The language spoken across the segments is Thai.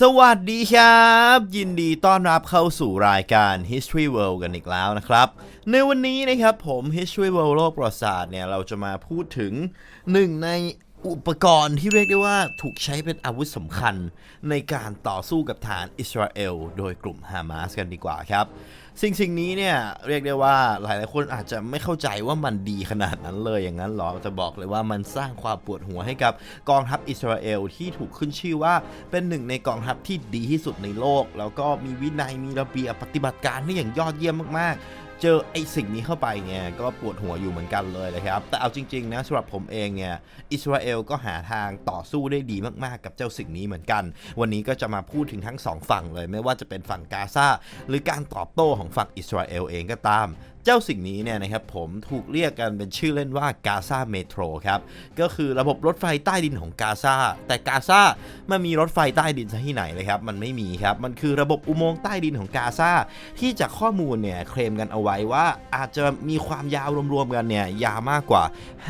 สวัสดีครับ ยินดีต้อนรับเข้าสู่รายการ History World กันอีกแล้วนะครับ ในวันนี้นะครับผม History World โลกประวัติศาสตร์เนี่ย เราจะมาพูดถึงหนึ่งใน อุปกรณ์ที่เรียกได้ว่าถูกใช้เป็นอาวุธสำคัญ ในการต่อสู้กับฐานอิสราเอล โดยกลุ่มฮามาสกันดีกว่าครับ สิ่งสิ่งนี้เนี่ยเรียกได้ว่าหลายๆคนอาจจะไม่เข้าใจว่ามันดีขนาดนั้นเลยอย่างนั้นหรอจะบอกเลยว่ามันสร้างความปวดหัวให้กับกองทัพอิสราเอลที่ถูกขึ้นชื่อว่าเป็นหนึ่งในกองทัพที่ดีที่สุดในโลก แล้วก็มีวินัยมีระเบียบปฏิบัติการที่อย่างยอดเยี่ยมมากๆ เจอไอ้สิ่งนี้เข้าไปเนี่ยก็ปวดหัวอยู่เหมือนกันเลยนะครับ แต่เอาจริง ๆ นะสำหรับผมเองเนี่ยอิสราเอลก็หาทางต่อสู้ได้ดีมากๆ กับเจ้าสิ่งนี้เหมือนกัน วันนี้ก็จะมาพูดถึงทั้งสองฝั่งเลย ไม่ว่าจะเป็นฝั่งกาซาหรือการตอบโต้ของฝั่งอิสราเอลเองก็ตาม เจ้าสิ่งนี้เนี่ยนะครับผมถูกเรียกกันเป็นชื่อเล่นว่ากาซาเมโทรครับ ก็คือระบบรถไฟใต้ดินของกาซาแต่กาซามันมีรถไฟใต้ดินซะที่ไหนเลยครับ มันไม่มีครับ มันคือระบบอุโมงค์ใต้ดินของกาซาที่จากข้อมูลเนี่ยเคลมกันเอาไว้ว่าอาจจะมีความยาวรวมๆกันเนี่ยยาวมากกว่า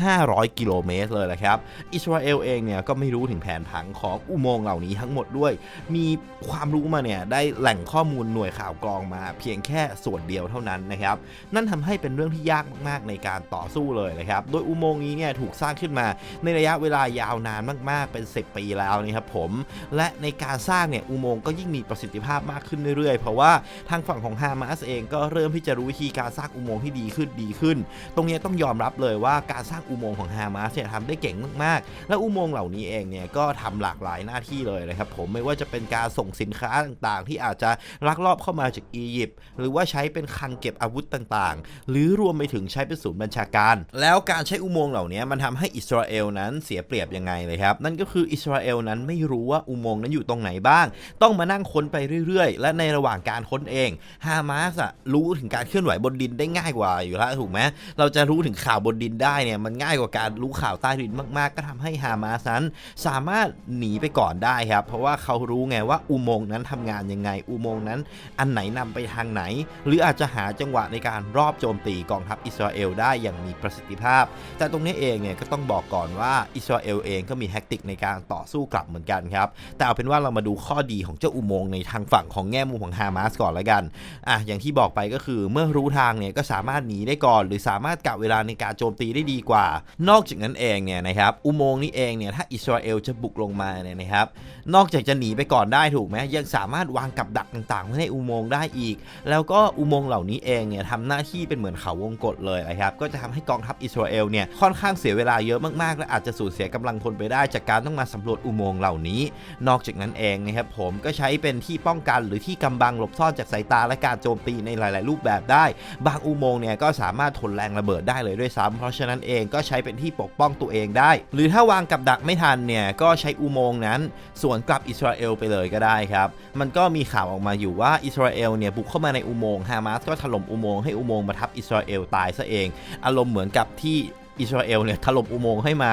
500 กิโลเมตรเลยนะครับ อิสราเอลเองเนี่ยก็ไม่รู้ถึงแผนผังของอุโมงค์เหล่านี้ทั้งหมดด้วย มีความรู้มาเนี่ยได้แหล่งข้อมูลหน่วยข่าวกรองมา เพียงแค่ส่วนเดียวเท่านั้นนะครับนั่นทำให้เป็นเรื่องที่ยากมากๆ ในการต่อสู้เลยนะครับ โดยอุโมงค์นี้เนี่ยถูกสร้างขึ้นมาในระยะเวลายาวนานมาก ๆ เป็น 10 ปีแล้วนะครับผม และในการสร้างเนี่ยอุโมงค์ก็ยิ่งมีประสิทธิภาพมากขึ้นเรื่อยๆ เพราะว่าทางฝั่งของฮามาสเองก็เริ่มที่จะรู้วิธีการสร้างอุโมงค์ที่ดีขึ้นดีขึ้น ตรงนี้ต้องยอมรับเลยว่าการสร้างอุโมงค์ของฮามาสเนี่ยทำได้เก่งมากๆ และอุโมงค์เหล่านี้เองเนี่ยก็ทำหลากหลายหน้าที่เลยนะครับผมไม่ว่าจะเป็นการส่งสินค้าต่างๆ ที่อาจจะลักลอบเข้ามาจากอียิปต์หรือว่าใช้เป็นคลังเก็บอาวุธต่างๆ หรือรวมไปถึงใช้เป็นศูนย์บัญชาการ แล้วการใช้อุโมงค์เหล่านี้มันทำให้อิสราเอลนั้นเสียเปรียบยังไงเลยครับนั่นก็คืออิสราเอลนั้นไม่รู้ว่าอุโมงค์นั้นอยู่ตรงไหนบ้าง ต้องมานั่งค้นไปเรื่อยๆ และในระหว่างการค้นเองฮามาสอะรู้ถึงการเคลื่อนไหวบนดินได้ง่ายกว่าอยู่แล้วถูกไหมเราจะรู้ถึงข่าวบนดินได้เนี่ยมันง่ายกว่าการรู้ข่าวใต้ดินมากๆ ก็ทำให้ฮามาสนั้นสามารถหนีไปก่อนได้ครับ เพราะว่าเขารู้ไงว่าอุโมงค์นั้นทำงานยังไง อุโมงค์นั้น อันไหนนำไปทางไหน หรืออาจจะหาจังหวะในการรอบโจมตีกองทัพอิสราเอลได้อย่างมีประสิทธิภาพ แต่ตรงนี้เองเนี่ยก็ต้องบอกก่อนว่าอิสราเอลเองก็มีแท็กติกในการต่อสู้กลับเหมือนกันครับ แต่เอาเป็นว่าเรามาดูข้อดีของเจ้าอุโมงค์ในทางฝั่งของแง่มุมของฮามาสก่อนละกันอะอย่างที่บอกไปก็คือเมื่อรู้ทางเนี่ยก็สามารถหนีได้ก่อน หรือสามารถกะเวลาในการโจมตีได้ดีกว่า นอกจากนั้นเองเนี่ยนะครับอุโมงค์นี้เองเนี่ยถ้าอิสราเอลจะบุกลงมาเนี่ยนะครับนอกจากจะหนีไปก่อนได้ถูกไหมยังสามารถวางกับดักต่างๆไว้ในอุโมงค์ได้อีก แล้วก็อุโมงค์เหล่านี้เองเนี่ยทำหน้าที่ที่เป็นเหมือนเขาวงกตเลยนะครับ ก็จะทำให้กองทัพอิสราเอลเนี่ยค่อนข้างเสียเวลาเยอะมากๆ และอาจจะสูญเสียกำลังพลไปได้ จากการต้องมาสำรวจอุโมงค์เหล่านี้ นอกจากนั้นเองนะครับผมก็ใช้เป็นที่ป้องกันหรือที่กำบังหลบซ่อนจากสายตาและการโจมตีในหลาย ๆ รูปแบบได้ บางอุโมงค์เนี่ยก็สามารถทนแรงระเบิดได้เลยด้วยซ้ำเพราะฉะนั้นเองก็ใช้เป็นที่ปกป้องตัวเองได้ หรือถ้าวางกับดักไม่ทันเนี่ยก็ใช้อุโมงค์นั้นสวนกลับอิสราเอลไปเลยก็ได้ครับ มันก็มีข่าวออกมาอยู่ว่าอิสราเอลเนี่ยบุกเข้ามาในอุโมงค์ฮามาสก็ถล่มอุโมงค์ให้อุโมงค์มาทับอิสราเอลตายซะเอง อารมณ์เหมือนกับที่อิสราเอลเนี่ยถล่มอุโมงค์ให้มา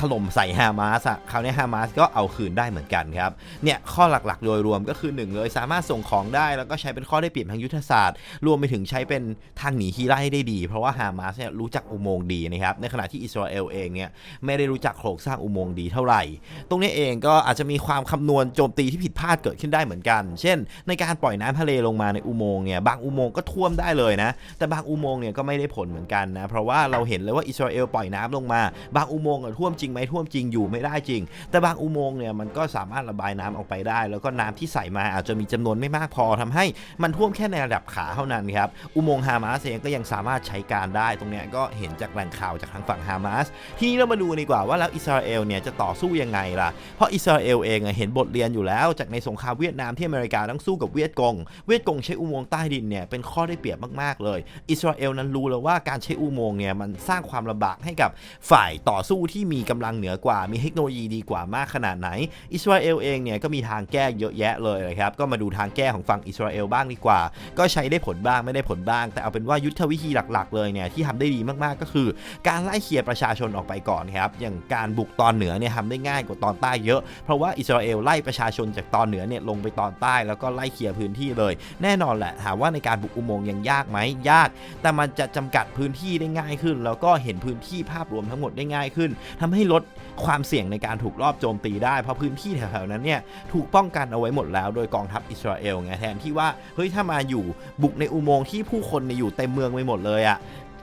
ถล่มใส่ฮามาสอะคราวนี้ฮามาสก็เอาคืนได้เหมือนกันครับ เนี่ยข้อหลักๆ โดยรวมก็คือ1เลยสามารถส่งของได้แล้วก็ใช้เป็นข้อได้เปรียบทางยุทธศาสตร์ รวมไปถึงใช้เป็นทางหนีทีไล่ได้ดี เพราะว่าฮามาสเนี่ยรู้จักอุโมงค์ดีนะครับ ในขณะที่อิสราเอลเองเนี่ยไม่ได้รู้จักโครงสร้างอุโมงค์ดีเท่าไหร่ ตรงนี้เองก็อาจจะมีความคำนวณโจมตีที่ผิดพลาดเกิดขึ้นได้เหมือนกัน เช่น ในการปล่อยน้ำทะเลลงมาในอุโมงค์เนี่ยบางอุโมงค์ก็ท่วมได้เลยนะ แต่บางอุโมงค์เนี่ยก็ไม่ได้ผลเหมือนกันนะ เพราะว่าเราเห็นเลยว่าอิสราเอลปล่อยน้ำลงมา บางอุโมงค์ท่วมจริงไหมท่วมจริงอยู่ไม่ได้จริง แต่บางอุโมงค์เนี่ยมันก็สามารถระบายน้ำออกไปได้ แล้วก็น้ำที่ใส่มาอาจจะมีจำนวนไม่มากพอทำให้มันท่วมแค่ในระดับขาเท่านั้นครับอุโมงค์ฮามาสเองก็ยังสามารถใช้การได้ตรงเนี้ยก็เห็นจากแหล่งข่าวจากทางฝั่งฮามาสทีนี้เรามาดูดีกว่าว่าแล้วอิสราเอลเนี่ยจะต่อสู้ยังไงล่ะเพราะอิสราเอลเองเห็นบทเรียนอยู่แล้ว จากในสงครามเวียดนามที่อเมริกาต้องสู้กับเวียดกง เวียดกงใช้อุโมงค์ใต้ดินเนี่ยเป็นข้อได้เปรียบมากๆเลย อิสราเอลนั้นรู้แล้วว่าการใช้อุโมงค์เนี่ยมันสร้างความลำบากให้กับฝ่ายต่อสู้ที่มีกำลังเหนือกว่า มีเทคโนโลยีดีกว่ามากขนาดไหน อิสราเอลเองเนี่ยก็มีทางแก้เยอะแยะเลยนะครับ ก็มาดูทางแก้ของฝั่งอิสราเอลบ้างดีกว่า ก็ใช้ได้ผลบ้างไม่ได้ผลบ้าง แต่เอาเป็นว่ายุทธวิธีหลักๆ เลยเนี่ยที่ทำได้ดีมากๆก็คือ การไล่เคลียร์ประชาชนออกไปก่อนครับ อย่างการบุกตอนเหนือเนี่ยทำได้ง่ายกว่าตอนใต้เยอะ เพราะว่าอิสราเอลไล่ประชาชนจากตอนเหนือเนี่ยลงไปตอนใต้แล้วก็ไล่เคลียร์พื้นที่เลย แน่นอนแหละถามว่าในการบุกอุโมงค์ยังยากไหมยาก แต่มันจะจำกัดพื้นที่ได้ง่ายขึ้น แล้วก็เห็นพื้นที่ภาพรวมทั้งหมดได้ง่ายขึ้นทำให้ลดความเสี่ยงในการถูกรอบโจมตีได้ เพราะพื้นที่แถวๆนั้นเนี่ยถูกป้องกันเอาไว้หมดแล้วโดยกองทัพอิสราเอลไงแทนที่ว่าเฮ้ยถ้ามาอยู่บุกในอุโมงค์ที่ผู้คนเนี่ยอยู่เต็มเมืองไปหมดเลยอะ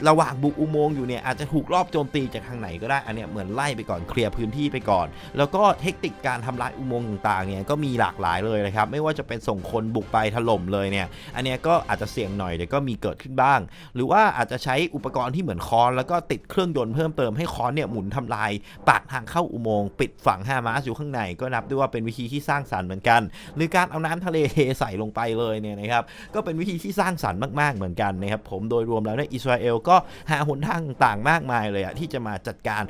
ระหว่างบุกอุโมงค์อยู่เนี่ยอาจจะถูกรอบโจมตีจากทางไหนก็ได้ อันเนี้ยเหมือนไล่ไปก่อนเคลียร์พื้นที่ไปก่อน แล้วก็เทคนิคการทำลายอุโมงค์ต่างๆเนี่ยก็มีหลากหลายเลยนะครับไม่ว่าจะเป็นส่งคนบุกไปถล่มเลยเนี่ยอันเนี้ยก็อาจจะเสี่ยงหน่อยแต่ก็มีเกิดขึ้นบ้าง หรือว่าอาจจะใช้อุปกรณ์ที่เหมือนค้อน แล้วก็ติดเครื่องยนต์เพิ่มเติมให้ค้อนเนี่ยหมุนทำลายปากทางเข้าอุโมงค์ปิดฝั่งฮามาสอยู่ข้างในก็นับได้ว่าเป็นวิธีที่สร้างสรรค์เหมือนกัน หรือการเอาน้ำทะเลเทใส่ลงไปเลยเนี่ยนะครับก็เป็นวิธีที่สร้างสรรค์มากๆเหมือนกันนะครับผมโดยรวมแล้วเนี่ยอิสราเอลก็หาหนทางต่างมากมายเลยอะที่จะมาจัดการ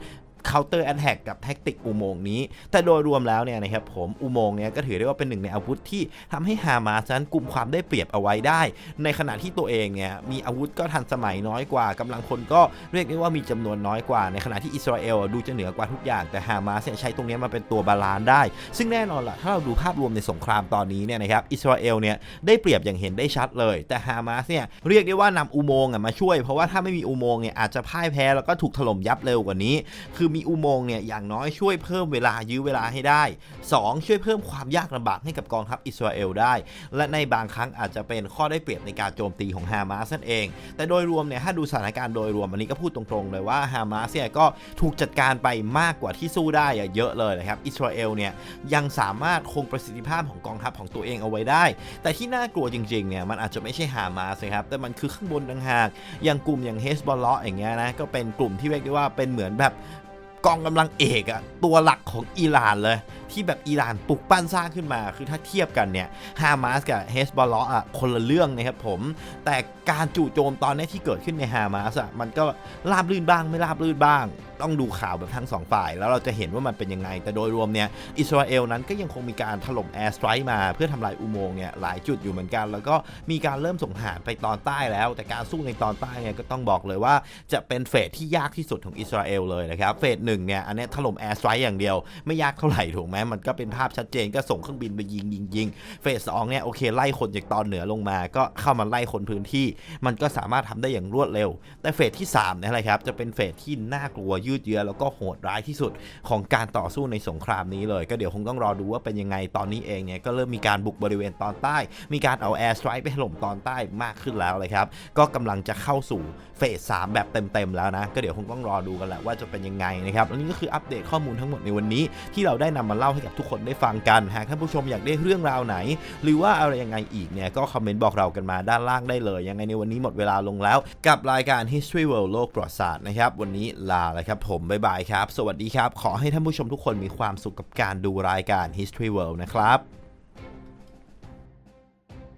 counter attack กับแท็กติกอุโมงค์นี้ แต่โดยรวมแล้วเนี่ยนะครับผมอุโมงค์เนี่ยก็ถือได้ว่าเป็นหนึ่งในอาวุธที่ทำให้ฮามาสนั้นกลุ่มความได้เปรียบเอาไว้ได้ ในขณะที่ตัวเองเนี่ยมีอาวุธก็ทันสมัยน้อยกว่ากำลังคนก็เรียกได้ว่ามีจำนวนน้อยกว่า ในขณะที่อิสราเอลดูจะเหนือกว่าทุกอย่างแต่ฮามาสเนี่ยใช้ตรงนี้มาเป็นตัวบาลานซ์ได้ ซึ่งแน่นอนล่ะถ้าเราดูภาพรวมในสงครามตอนนี้เนี่ยนะครับอิสราเอลเนี่ยได้เปรียบอย่างเห็นได้ชัดเลย แต่ฮามาสเนี่ยเรียกได้ว่านำอุโมงค์มาช่วย เพราะว่าถ้าไม่มีอุโมงค์เนี่ยอาจจะพ่ายแพ้แล้วก็ถูกถล่มยับเร็วกว่านี้ คือมีอุโมงค์เนี่ยอย่างน้อยช่วยเพิ่มเวลายื้อเวลาให้ได้ 2 ช่วยเพิ่มความยากลำบากให้กับกองทัพอิสราเอลได้ และในบางครั้งอาจจะเป็นข้อได้เปรียบในการโจมตีของฮามาสนั่นเอง แต่โดยรวมเนี่ยถ้าดูสถานการณ์โดยรวมอันนี้ก็พูดตรงๆ เลยว่าฮามาสเนี่ยก็ถูกจัดการไปมากกว่าที่สู้ได้อะเยอะเลยนะครับอิสราเอลเนี่ยยังสามารถคงประสิทธิภาพของกองทัพของตัวเองเอาไว้ได้ แต่ที่น่ากลัวจริงๆเนี่ยมันอาจจะไม่ใช่ฮามาสนะครับแต่มันคือข้างบนต่างหากอย่างกลุ่มอย่างเฮสบอลลาะอย่างเงี้ยนะก็เป็นกลุ่มที่เรียกได้ว่าเป็นเหมือนแบบ กองกำลังเอกอะตัวหลักของอิหร่านเลย ที่แบบอิหร่านปลุกปั้นสร้างขึ้นมา คือถ้าเทียบกันเนี่ยฮามาสกับเฮสบอลลาะอะคนละเรื่องนะครับผม แต่การจู่โจมตอนนี้ที่เกิดขึ้นในฮามาสอะมันก็ราบรื่นบ้างไม่ราบรื่นบ้าง ต้องดูข่าวแบบทั้งสองฝ่าย แล้วเราจะเห็นว่ามันเป็นยังไง แต่โดยรวมเนี่ยอิสราเอลนั้นก็ยังคงมีการถล่มแอร์สไตร์มาเพื่อทำลายอุโมงค์เนี่ยหลายจุดอยู่เหมือนกัน แล้วก็มีการเริ่มส่งทหารไปตอนใต้แล้ว แต่การสู้ในตอนใต้เนี่ยก็ต้องบอกเลยว่าจะเป็นเฟสที่ยากที่สุดของอิสราเอลเลยนะครับเฟสหนึ่งเนี่ยอันนี้ถล่มแอร์สไตร์อย่างเดียวไม่ยากเท่าไหร่ถูกไหมมันก็เป็นภาพชัดเจนก็ส่งเครื่องบินไปยิงยิงยิงเฟสสองเนี่ยโอเคไล่คนจากตอนเหนือลงมา ก็เข้ามาไล่คนพื้นที่ มันก็สามารถทำได้อย่างรวดเร็ว แต่เฟสที่3นี่ยอะครับจะเป็นเฟสที่น่ากลัวยืดเยื้อแล้วก็โหดร้ายที่สุดของการต่อสู้ในสงครามนี้เลย ก็เดี๋ยวคงต้องรอดูว่าเป็นยังไงตอนนี้เองเนี่ยก็เริ่มมีการบุกบริเวณตอนใต้ มีการเอาแอร์สไตร์ไปถล่มตอนใต้มากขึ้นแล้วเลยครับ ก็กำลังจะเข้าสู่เฟสสามแบบเต็มๆแล้วนะ ก็เดี๋ยวคงต้องรอดูกันแหละว่าจะเป็นยังไงนะครับและนี่ก็คืออัปเดตข้อมูลทั้งหมดในวันนี้ ที่เราได้นำมาเล่าให้กับทุกคนได้ฟังกันหากท่านผู้ชมอยากได้เรื่องราวไหน หรือว่าอะไรยังไงอีกเนี่ยก็คอมเมนต์บอกเรากันมาด้านล่างได้เลยยังไงในวันนี้หมดเวลาลงแล้ว กับรายการ History World โลกประวัติศาสตร์นะครับวันนี้ลาแล้วครับผม บ๊ายบายครับ สวัสดีครับ ขอให้ท่านผู้ชมทุกคนมีความสุขกับการดูรายการ History World นะครับ